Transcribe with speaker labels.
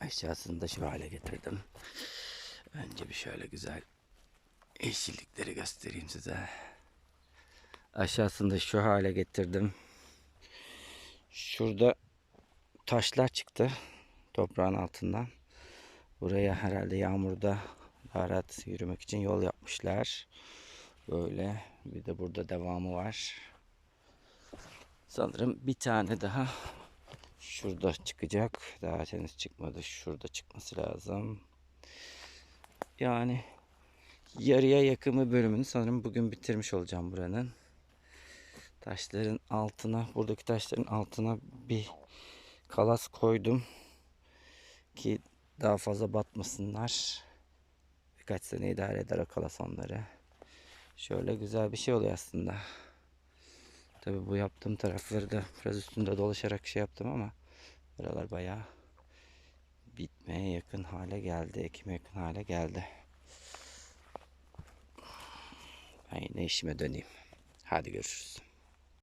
Speaker 1: Aşağısını da şu hale getirdim. Önce bir şöyle güzel yeşillikleri göstereyim size. Aşağısını da şu hale getirdim. Şurada taşlar çıktı toprağın altından. Buraya herhalde yağmurda rahat yürümek için yol yapmışlar. Böyle bir de burada devamı var. Sanırım bir tane daha şurada çıkacak. Daha henüz çıkmadı. Şurada çıkması lazım. Yani yarıya yakın bir bölümünü sanırım bugün bitirmiş olacağım buranın. Taşların altına, buradaki taşların altına bir kalas koydum ki daha fazla batmasınlar. Birkaç sene idare eder o kalas onları. Şöyle güzel bir şey oluyor aslında. Tabi bu yaptığım tarafları da biraz üstünde dolaşarak şey yaptım ama buralar bayağı bitmeye yakın hale geldi. Ekime yakın hale geldi. Ben yine işime döneyim. Hadi görüşürüz.